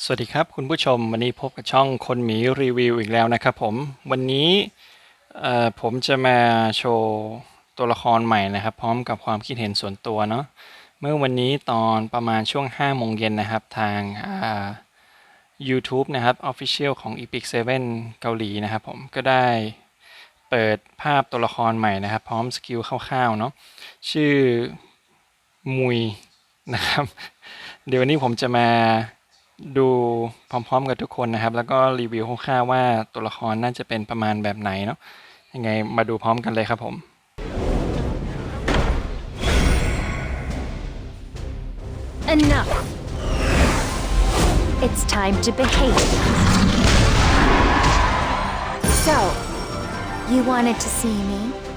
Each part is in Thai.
สวัสดีครับคุณผู้ชมวันนี้พบกับช่องคนหมีรีวิวอีกแล้วนะครับผมวันนี้ผมจะมาโชว์ตัวละครใหม่นะครับ พร้อมกับความคิดเห็นส่วนตัวเนาะเมื่อวันนี้ตอนประมาณช่วง5โมงเย็นนะครับทางอ่า YouTube นะครับ Official ของ Epic 7 เกาหลีนะครับผมก็ได้เปิดภาพตัวละครใหม่นะครับ พร้อมสกิลคร่าวๆเนาะชื่อมุยนะครับ เดี๋ยววันนี้ผมจะมา ดูพร้อมๆ กับทุกคนนะครับ แล้วก็รีวิวคร่าวๆว่าตัวละครน่าจะเป็นประมาณแบบไหนเนาะยังไงมาดูพร้อมกันเลยครับผม Enough! It's time to behave. So, you wanted to see me?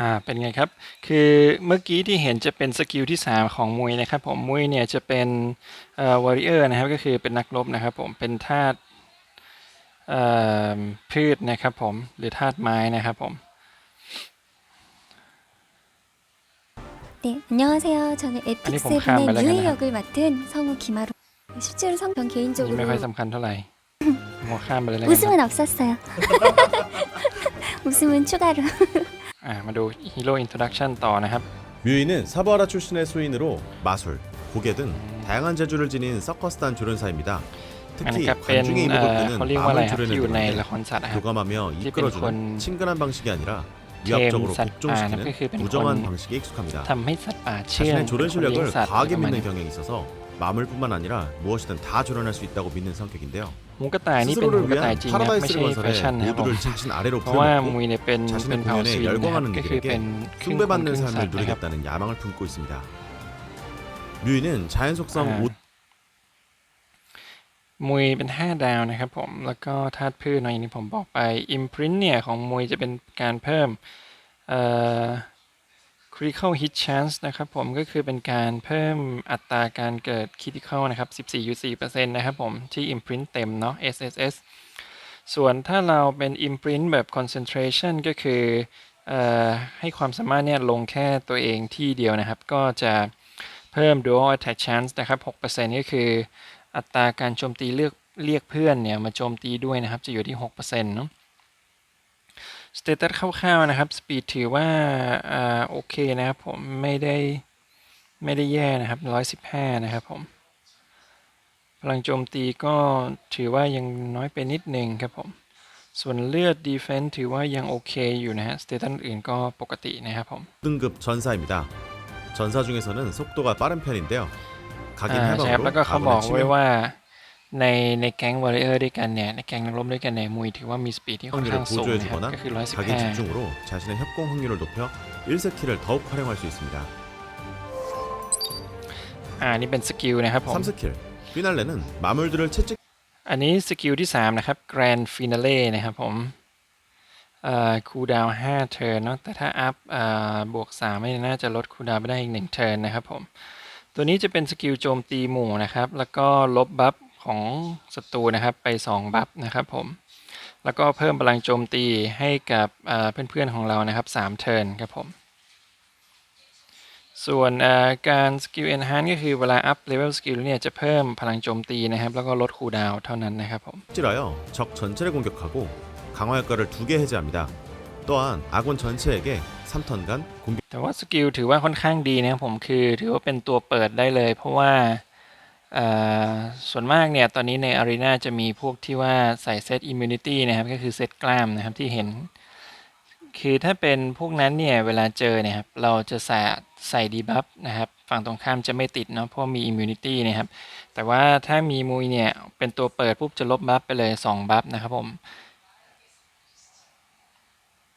อ่าเป็นไงครับ คือเมื่อกี้ที่เห็นจะเป็นสกิลที่ 3 ของมุยนะครับผมมุยเนี่ยจะเป็นเอ่อวอริเออร์นะครับก็คือเป็นนักรบนะครับผมเป็นธาตุเอ่อพืชนะครับผมหรือธาตุไม้นะครับผม 네, 안녕하세요. 저는 아니, 에픽 봄 카메라 세븐의 그냥. 유이 역을 맡은 성우 김하루. 실제로 성, 전 นี่ 개인적으로 ไม่ค่อยสำคัญเท่าไหร่ หัวข้ามไปเลยแล้วกัน 웃음은 없었어요. 웃음은 추가로. อ่ามาดูฮีโร่อินโทรดักชันต่อนะครับ 뮤이는 사부하라 출신의 소인으로 마술, 고개 등 다양한 재주를 지닌 서커스단 조련사입니다. อันนี้ 특히 ก็เป็น 관중의 เอ่ 이목을 อ 끄는 เขาเรียกว่าอะไร 마물 ครับ 조련을 อยู่ในละ 두는데 ครสัตว์นะครับ 교감하며 건- 이끌어주는 친근한 방식이 아니라 템 위압적으로 삿- 아, 복종시키는 그 그 부정한 건- 방식에 익숙합니다. ทำให้สัตว์ป่าเชื่อง 자신의 조련 คนเลี้ยง 실력을 สัตว์ 과하게 ประมาณ 믿는 นี้ 경향이 있어서 마물뿐만 아니라 무엇이든 다 조련할 수 있다고 믿는 성격인데요. หูกระต่ายนี่เป็นหู 스스로를 กระต่าย 위한 จริงนะครับไม่ 파라다이스를 ใช่แฟ 건설해 ชั่นนะครับผม 모두를 자신 아래로 เพราะว่ามุย 풀어놓고 เนี่ยเป็น 자신의 เป็นเผ่า 공연에 สวินนะครับ 열광하는 ก็คือเป็น 이들에게 ครึ่งคนค 숭배받는 รึ่งสัต 삶을 ว์นะครับ 누리겠다는 야망을 품고 있습니다. 뮤이는 자연 속성 아. 오 มุยเป็น 5 ดาวนะครับผมแล้วก็ธาตุพืชเนอะอย่างที่ผมบอกไป Imprint เนี่ยของมุยจะเป็นการเพิ่มเอ่อ critical hit chance นะครับผมก็คือเป็นการเพิ่มอัตราการเกิด critical นะครับ 14.4%นะครับผม ที่ Imprint เต็มเนาะ SSS ส่วนถ้าเราเป็น Imprint แบบ concentration ก็คือออให้ความสามารถเนี่ยลงแค่ตัวเองที่เดียวนะครับ ก็จะเพิ่ม dual attack chance นะครับ 6%ก็คืออัตราการโจมตีเลือกเรียกเพื่อนเนี่ยมาโจมตีด้วยนะครับ จะอยู่ที่ 6%เนาะ สเตตัสคร่าวๆนะครับ สปีดถือว่าอ่าโอเคนะครับผมไม่ได้ไม่ได้แย่นะครับ 115 นะครับผม พลังโจมตีก็ถือว่ายังน้อยไปนิดนึงครับผม ส่วนเลือดดีเฟน s ์ถือว่ายังโอเคอยู่นะฮะ สเตตัสอื่นก็ปกตินะครับผม 등급 전사입니다. 전사 중에서는 속도가 빠른 편인데요. อ่า 각인 ใช่ครับ 해방으로 แล้วก็เขาบอก 아군의 ไว้ 치명 ว่า ในในแก๊งวอริเออร์ด้วยกันเนี่ย ในแก๊งนักรบด้วยกันเนี่ยมุยถือว่ามีสปีดที่ค่อน 확률을 ข้างสูงนะครับ 보조해주거나 ก็คือ 각인 115 집중으로 자신의 협공 확률을 높여 1세키를 더욱 활용할 수 있습니다. อ่านี่เป็นสกิลนะครับผม 3스킬 피날레는 마물들을 채찍 อันนี้สกิลที่ 3 นะครับ Grand Finale นะครับผมเอ่อคูดาว5เทิร์นเนาะแต่ถ้าอัพเอ่อบวก3ไม่น่าจะลดคูดาวไปได้อีก1เทิร์นนะครับผม ตัวนี้จะเป็นสกิลโจมตีหมู่นะครับ แล้วก็ลบบัฟ ของศัตรูนะครับไป 2 บัฟนะครับผม แล้วก็เพิ่มพลังโจมตีให้กับเอ่อเพื่อนๆของเรานะครับ3เทิร์นครับผม ส่วนเอ่อการสกิล enhance ก็คือเวลาอัพเลเวลสกิลเนี่ยจะเพิ่มพลังโจมตีนะครับ แล้วก็ลดคูลดาวน์เท่านั้นนะครับผม 찔하여 적 전체를 공격하고 강화 효과를 두 개 해제합니다. 또한 아군 전체에게 3턴간 공격 แต่ว่าสกิลถือว่าค่อนข้างดีนะครับผมคือถือว่าเป็นตัวเปิดได้เลย เพราะว่าเอ่อ ส่วนมากเนี่ยตอนนี้ในอารีนาจะมีพวกที่ว่าใส่เซตอิมมูนิตี้นะครับก็คือเซตกล้ามนะครับที่เห็น คือถ้าเป็นพวกนั้นเนี่ยเวลาเจอเนี่ยครับเราจะใส่ใส่ดีบัฟนะครับฝั่งตรงข้ามจะไม่ติดเนาะเพราะมีอิมมูนิตี้นะครับแต่ว่าถ้ามีมุยเนี่ยเป็นตัวเปิดปุ๊บจะลบบัฟไปเลย 2 บัฟนะครับผม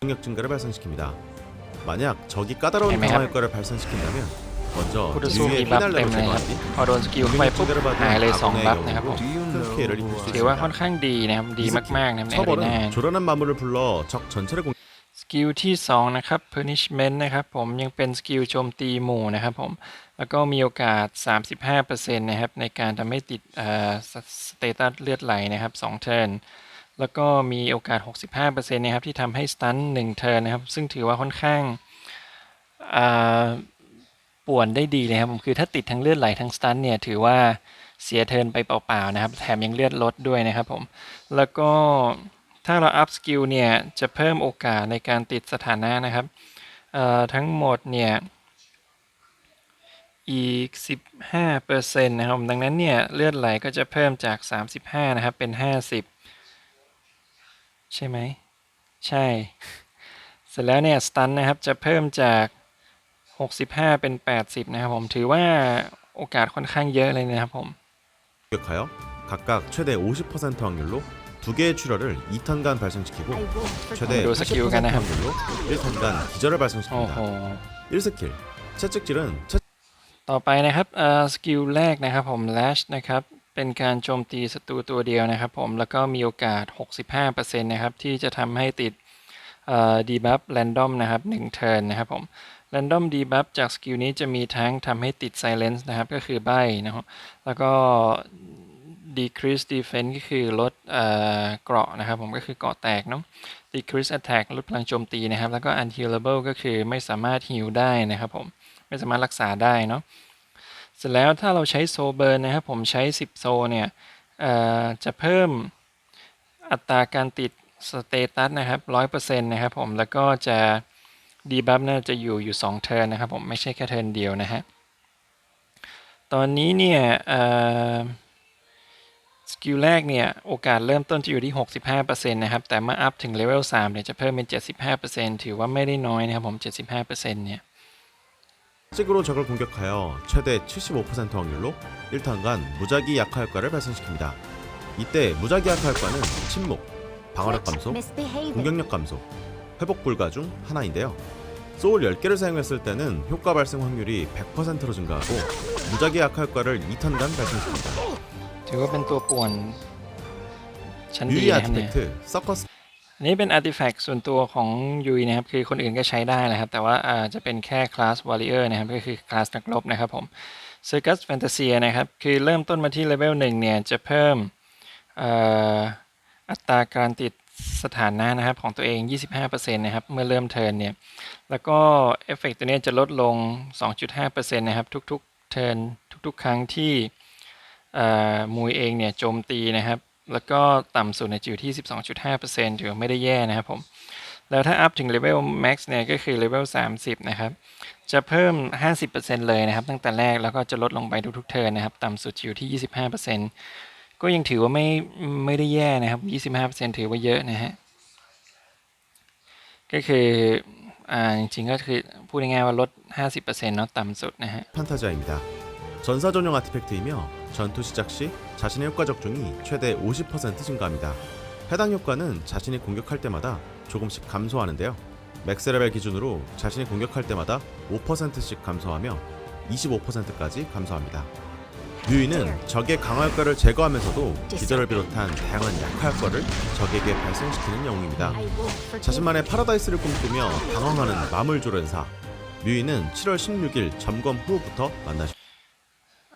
능력 증가를 발산시킵니다. 만약 적이 까다로운 애매하- 강화 효과를 발산시킨다면 ผู้ต่อสู้มีบัฟเต็มเลยครับพอโดนสกิลเข้าไปปุ๊บหายเลย2บัฟนะครับผมถือว่าค่อนข้างดีนะครับดีมากๆนะครับในอารีนาสกิลที่ 2 นะครับ punishment นะครับผมยังเป็นสกิลโจมตีหมู่นะครับผมแล้วก็มีโอกาส 35%นะครับในการทำให้ติดสเตตัสเลือดไหลนะครับ2เทินแล้วก็มีโอกาส 65%นะครับที่ทำให้สตัน1เทินนะครับซึ่งถือว่าค่อนข้าง ป่วนได้ดีเลยครับผมคือถ้าติดทั้งเลือดไหลทั้งสตันเนี่ยถือว่าเสียเทิร์นไปเปล่าๆนะครับ แถมยังเลือดลดด้วยนะครับผม แล้วก็ถ้าเราอัพสกิลเนี่ยจะเพิ่มโอกาสในการติดสถานะนะครับทั้งหมดเนี่ยอีก 15%นะครับผมดังนั้นเนี่ยเลือดไหลก็จะเพิ่มจาก 35 นะครับ เป็น 50 ใช่ไหม ใช่ เสร็จแล้วเนี่ยสตันนะครับจะเพิ่มจาก 65 เป็น 80 นะครับผมถือว่าโอกาสค่อนข้างเยอะเลยนะครับผม 공격하여 각각 최대 50% 확률로 두 개의 출혈을 2턴간 발생시키고 최대 어, 이거 스킬 80% 요가네. 확률로 1턴간 기절을 โอ้โห 발생시킵니다. 1스킬 채찍질은 채 ต่อไปนะครับเอ่อสกิลแรกนะครับผม lash นะครับ เป็นการโจมตีศัตรูตัวเดียวนะครับผม แล้วก็มีโอกาส 65%นะครับ ที่จะทำให้ติดเอ่อ debuff random นะครับ1 turn นะครับผม random debuff จากสกิลนี้จะมีทั้งทำให้ติด silence นะครับ ก็คือใบนะครับแล้วก็ decrease defense ก็คือลดเอ่อเกราะนะครับ ผมก็คือเกราะแตกเนาะ decrease attack ลดพลังโจมตีนะครับ แล้วก็ unhealable ก็คือไม่สามารถ heal ได้นะครับผม ไม่สามารถรักษาได้เนาะเสร็จแล้วถ้าเราใช้โซเบิร์นนะครับผมใช้ 10 โซเนี่ยจะเพิ่มอัตราการติดสเตตัสนะครับ 100%นะครับผมแล้วก็จะ ดีบัฟน่าจะอยู่อยู่ 2 เทิร์นนะครับผม ไม่ใช่แค่เทิร์นเดียวนะฮะ ตอนนี้เนี่ยเอ่อสกิลแรกเนี่ย โอกาสเริ่มต้นจะอยู่ที่ 65%นะครับ แต่เมื่ออัพถึงเลเวล3เนี่ยจะเพิ่มเป็น 75%ถือว่าไม่ได้น้อยนะครับผม 75%เนี่ย 채찍으로 적을 공격하여 최대 75% 확률로 1턴간 무작위 약화 효과를 발생시킵니다. 이때 무작위 약화 효과는 침묵, 방어력 감소, Misbehaving. 공격력 감소, 회복 불가 중 하나인데요. 소울 10개를 사용했을 때는 효과 발생 확률이 100%로 증가하고 무작위 약화 효과를 2턴간 발생시킵니다. ถือว่าเป็นตัวป่วนชั้นดี 유의 นะครับเนี่ย 아티팩트 서커스 อันนี้เป็นอาร์ติแฟกต์ส่วนตัวของยุยนะครับ คือคนอื่นก็ใช้ได้แหละครับ แต่ว่าอาจะเป็นแค่คลาสวอริเออร์นะครับ ก็คือคลาสนักรบนะครับผม Circus Fantasia นะครับ คือเริ่มต้นมาที่เลเวลหนึ่งเนี่ย จะเพิ่มเอ่ออัตราการติด สถานะนะครับของตัวเอง 25%นะครับเมื่อเริ่มเทิร์นเนี่ยแล้วก็เอฟเฟกต์ตัวเนี้ยจะลดลง 2.5%นะครับทุกๆเทิร์นทุกๆ ครั้งที่มวยเองเนี่ยโจมตีนะครับ แล้วก็ต่ำสุดเนี่ยจะอยู่ที่ 12.5%ถือไม่ได้แย่นะครับผมแล้วถ้าอัพถึงเลเวล max เนี่ยก็คือเลเวล30 นะครับ จะเพิ่ม 50%เลยนะครับ ตั้งแต่แรกแล้วก็จะลดลงไปทุกๆเทิร์นนะครับ ต่ำสุดอยู่ที่ 25% ก็ยังถือว่าไม่ไม่ได้แย่นะครับ 25%ถือว่าเยอะนะฮะ ก็คืออ่าจริงๆก็คือพูดง่ายๆว่าลด 50%เนาะต่ำสุดนะฮะ 판타지아입니다. 전사 전용 아티팩트이며 전투 시작 시 자신의 효과 적중이 최대 50% 증가합니다. 해당 효과는 자신이 공격할 때마다 조금씩 감소하는데요. 맥스 레벨 기준으로 자신이 공격할 때마다 5%씩 감소하며 25%까지 감소합니다. 뮤이는 적의 강화 효과를 제거하면서도 기절을 비롯한 다양한 약화 효과를 적에게 발생시키는 영웅입니다. I will forgive 자신만의 파라다이스를 꿈꾸며 방황하는 마물조련사 뮤이는 7월 16일 점검 후부터 만나시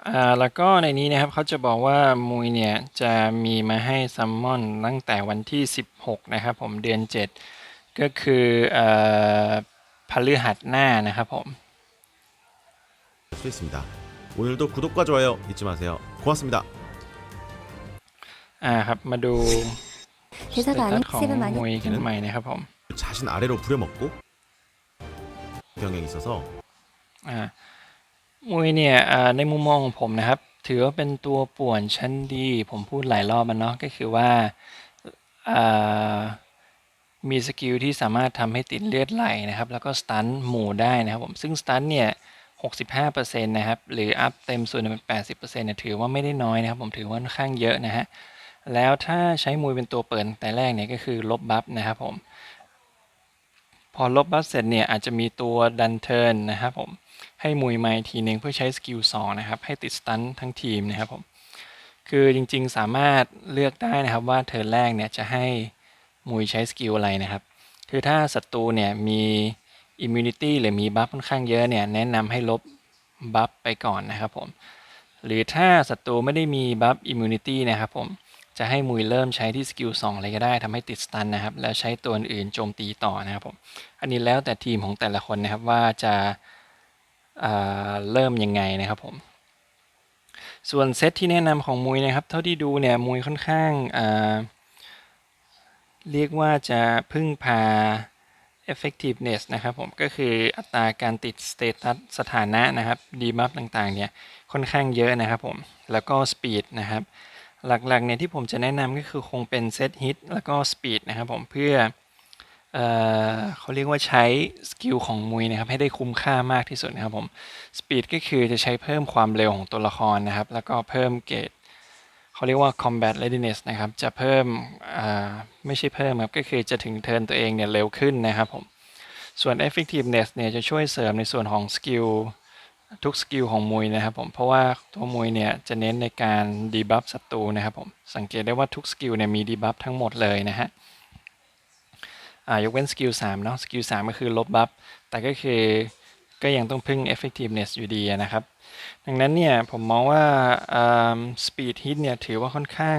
อ่าแล้วก็ในนี้นะครับเขาจะบอกว่ามุยเนี่ยจะมีมาให้ซัมมอนตั้งแต่วันที่ 16 นะครับผมเดือน 7 ก็คือเอ่อพฤหัสหน้านะครับผม 수 있습니다. 오늘도 구독과 좋아요 잊지 마세요. 고맙습니다. อ่าครับมาดูส 대사가 เตตั 아닌 สของ 셉은 มวย 많이 กันใหม่นะครับผม 자신 아래로 부려먹고 병행이 있어서 อ่ามวยเนี่ยอ่าในมุมมองของผมนะครับ ถือว่าเป็นตัวป่วนชั้นดี ผมพูดหลายรอบมันเนาะก็คือว่าอ่ามีสกิลที่สามารถทำให้ติดเลือดไหลนะครับ แล้วก็สตันหมู่ได้นะครับผมซึ่งสตันเนี่ย 65%นะครับ หรืออัพเต็มส่วนเป็น80%เนี่ยถือว่าไม่ได้น้อยนะครับ ผมถือว่าค่อนข้างเยอะนะฮะ แล้วถ้าใช้มวยเป็นตัวเปิดแต่แรกเนี่ยก็คือลบบัฟนะครับผม พอลบบัฟเสร็จเนี่ยอาจจะมีตัวดันเทิร์นนะครับผม ให้มวยมาอีกทีหนึ่งเพื่อใช้สกิล2นะครับ ให้ติดสตันทั้งทีมนะครับผม คือจริงๆสามารถเลือกได้นะครับว่าเทิร์นแรกเนี่ยจะให้มวยใช้สกิลอะไรนะครับ คือถ้าศัตรูเนี่ยมี immunity หรือมีบัฟค่อนข้างเยอะเนี่ยแนะนำให้ลบบัฟไปก่อนนะครับผม หรือถ้าศัตรูไม่ได้มีบัฟ immunity นะครับผมจะให้มุยเริ่มใช้ที่สกิล2เลยก็ได้ทำให้ติดสตันนะครับ แล้วใช้ตัวอื่นโจมตีต่อนะครับผม อันนี้แล้วแต่ทีมของแต่ละคนนะครับว่าจะอ่าเริ่มยังไงนะครับผม ส่วนเซตที่แนะนำของมุยนะครับ เท่าที่ดูเนี่ยมุยค่อนข้างอ่าเรียกว่าจะพึ่งพา effectiveness นะครับผมก็คืออัตราการติด status สถานะนะครับ debuff ต่างๆ เนี่ยค่อนข้างเยอะนะครับผม แล้วก็ speed นะครับ หลักๆ เนี่ยที่ผมจะแนะนำก็คือคงเป็น set hit แล้วก็ speed นะครับผมเพื่อเออเขาเรียกว่าใช้สกิลของมุยนะครับให้ได้คุ้มค่ามากที่สุดนะครับผม speed ก็คือจะใช้เพิ่มความเร็วของตัวละครนะครับ แล้วก็เพิ่มเกรด เขาเรียกว่า combat readiness นะครับ จะเพิ่มไม่ใช่เพิ่มครับ ก็คือจะถึงเทิร์นตัวเองเนี่ยเร็วขึ้นนะครับผม ส่วน effectiveness เนี่ยจะช่วยเสริมในส่วนของสกิลทุกสกิลของมุยนะครับผม เพราะว่าตัวมุยเนี่ยจะเน้นในการดีบัฟศัตรูนะครับผม สังเกตได้ว่าทุกสกิลเนี่ยมีดีบัฟทั้งหมดเลยนะฮะอ่ายกเว้นสกิล3เนาะ สกิล3ก็คือลบบัฟ แต่ก็คือ ก็ยังต้องพึ่ง effectiveness อยู่ดีนะครับ ดังนั้นเนี่ยผมมองว่า speed hit เนี่ยถือว่าค่อนข้าง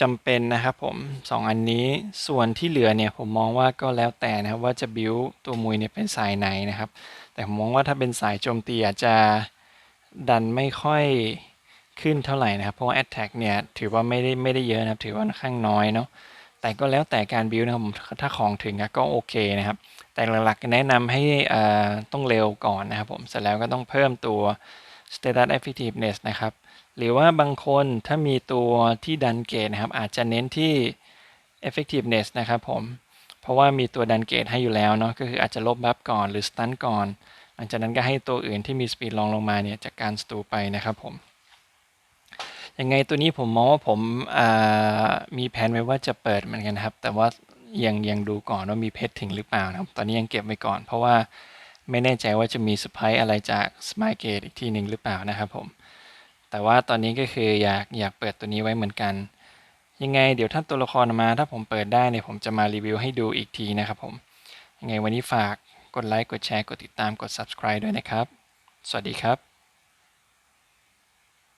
จำเป็นนะครับผมสองอันนี้ส่วนที่เหลือเนี่ยผมมองว่าก็แล้วแต่นะครับว่าจะ build ตัวมุยเนี่ยเป็นสายไหนนะครับ แต่ผมมองว่าถ้าเป็นสายโจมตีอาจจะดันไม่ค่อยขึ้นเท่าไหร่นะครับ เพราะว่า attack เนี่ยถือว่าไม่ได้ไม่ได้เยอะนะครับ ถือว่าค่อนข้างน้อยเนาะแต่ก็แล้วแต่การ build นะครับผมถ้าของถึงก็โอเคนะครับ แต่หลักๆแนะนำให้ต้องเร็วก่อนนะครับผมเสร็จแล้วก็ต้องเพิ่มตัว status effectiveness นะครับ หรือว่าบางคนถ้ามีตัวที่ดันเกตนะครับ อาจจะเน้นที่ effectiveness นะครับผมเพราะว่ามีตัวดันเกตให้อยู่แล้วเนาะก็คืออาจจะลบบัฟก่อนหรือสตันก่อนหลังจากนั้นก็ให้ตัวอื่นที่มีสปีดรองลงมาเนี่ยจากการสตูไปนะครับผมยังไงตัวนี้ผมมองว่าผมมีแผนไว้ว่าจะเปิดเหมือนกันครับ แต่ว่า ยังยังดูก่อนว่ามีเพชรถึงหรือเปล่านะครับ ตอนนี้ยังเก็บไว้ก่อน เพราะว่าไม่แน่ใจว่าจะมีสไปอะไรจากสมายเกตอีกทีหนึ่งหรือเปล่านะครับผม แต่ว่าตอนนี้ก็คืออยากอยากเปิดตัวนี้ไว้เหมือนกัน ยังไงเดี๋ยวถ้าตัวละครมา ถ้าผมเปิดได้เนี่ยผมจะมารีวิวให้ดูอีกทีนะครับผม ยังไงวันนี้ฝากกดไลค์กดแชร์กดติดตามกด subscribe ด้วยนะครับ สวัสดีครับ